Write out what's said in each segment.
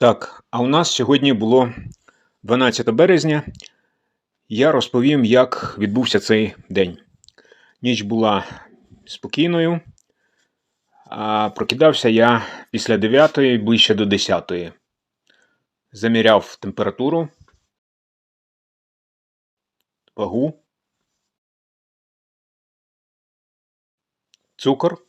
Так, а у нас сьогодні було 12 березня. Я розповім, як відбувся цей день. Ніч була спокійною, а прокидався я після 9 ближче до 10. Заміряв температуру, вагу, цукор.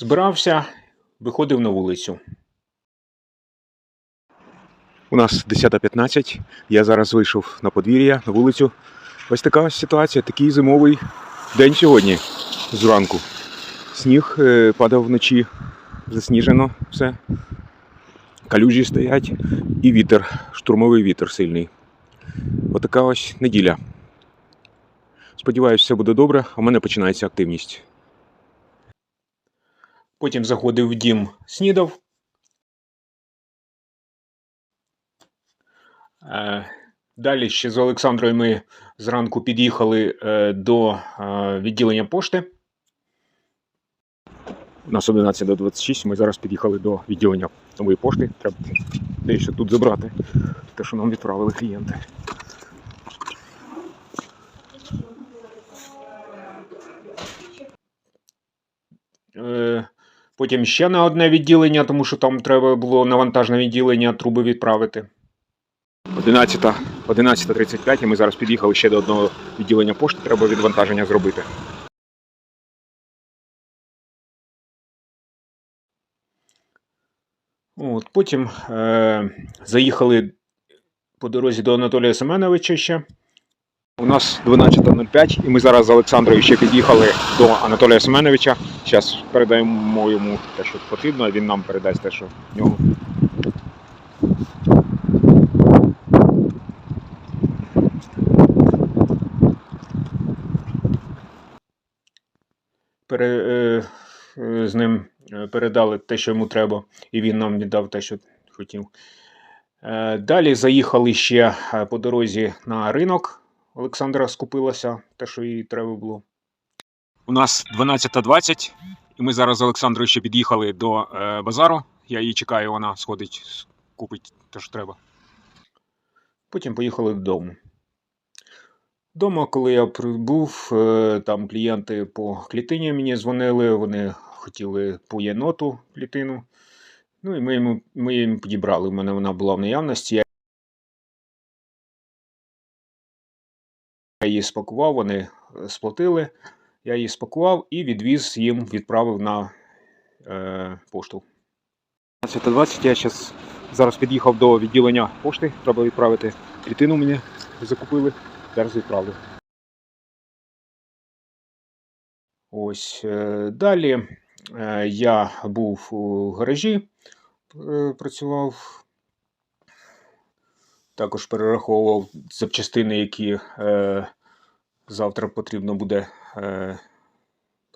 Збирався, виходив на вулицю. У нас 10.15. Я зараз вийшов на подвір'я, на вулицю. Ось така ситуація, такий зимовий день сьогодні зранку. Сніг е, падав вночі, засніжено все. Калюжі стоять і вітер, штурмовий вітер сильний. Отака ось неділя. Сподіваюсь, все буде добре, в мене починається активність. Потім заходив в дім, снідав. Е, Далі ще з Олександрою ми зранку під'їхали е, до е, відділення пошти. У нас 11 до 26, ми зараз під'їхали до відділення нової пошти. Треба дещо тут забрати. Те, що нам відправили клієнти. Потім ще на одне відділення, тому що там треба було навантажне відділення труби відправити. 11, 11.35 і ми зараз під'їхали ще до одного відділення пошти, треба відвантаження зробити. От, потім е, заїхали по дорозі до Анатолія Семеновича ще. У нас 12.05 і ми зараз з Олександрою ще під'їхали до Анатолія Семеновича. Зараз передаємо йому те, що потрібно, а він нам передасть те, що в нього. Пере, е, е, з ним е, передали те, що йому треба, і він нам віддав те, що хотів. Е, Далі заїхали ще е, по дорозі на ринок. Олександра скупилася, те, що їй треба було. У нас 12.20, і ми зараз з Олександрою ще під'їхали до е, базару. Я її чекаю, вона сходить, купить те, що треба. Потім поїхали додому. Дома, коли я прибув, е, там клієнти по клітині мені дзвонили, вони хотіли по єноту клітину. Ну і ми, йому, ми їм підібрали. У мене вона була в наявності. Я її спакував, вони е, сплатили. Я її спакував і відвіз їм, відправив на е, пошту. 12.20 я зараз, зараз під'їхав до відділення пошти. Треба відправити клітину мені закупили. Зараз відправлю. Ось е, далі е, я був у гаражі, працював. Також перераховував запчастини, які е, завтра потрібно буде е,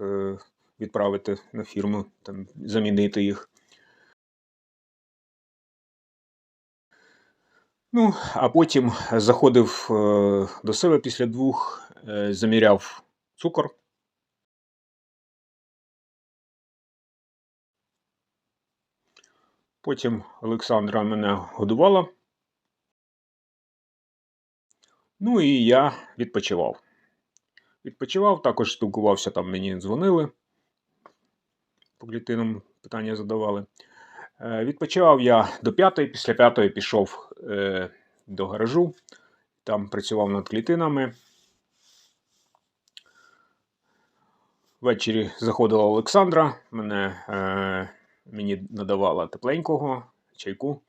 е, відправити на фірму, там, замінити їх. Ну, а потім заходив е, до себе після двох, е, заміряв цукор. Потім Олександра мене годувала. Ну і я відпочивав. Відпочивав, також спілкувався, там мені дзвонили. По клітинам питання задавали. Е, Відпочивав я до п'ятої, після п'ятої пішов е, до гаражу, там працював над клітинами. Ввечері заходила Олександра, мене, е, мені надавала тепленького чайку.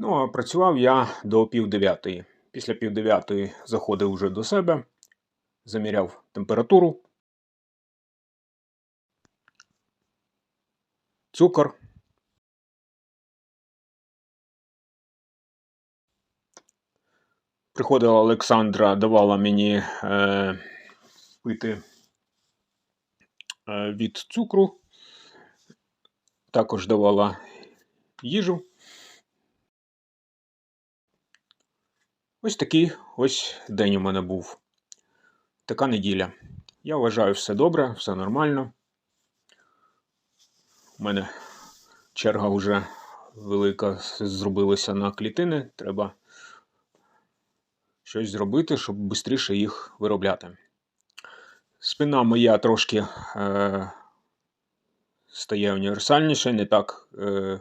Ну, а працював я до пів дев'ятої. Після пів дев'ятої заходив вже до себе, заміряв температуру. Цукор. Приходила Олександра, давала мені е, пити е, від цукру, також давала їжу. Ось такий ось день у мене був. Така неділя. Я вважаю все добре, все нормально. У мене черга вже велика зробилася на клітини. Треба щось зробити, щоб швидше їх виробляти. Спина моя трошки е, стає універсальніше, не так е,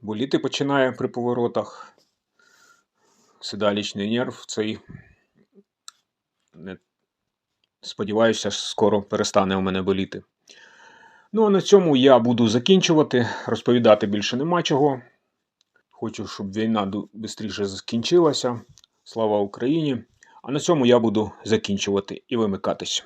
боліти починає при поворотах. Седалічний нерв цей. Не, сподіваюся, скоро перестане у мене боліти. Ну, а на цьому я буду закінчувати. Розповідати більше нема чого. Хочу, щоб війна швидше закінчилася. Слава Україні! А на цьому я буду закінчувати і вимикатись.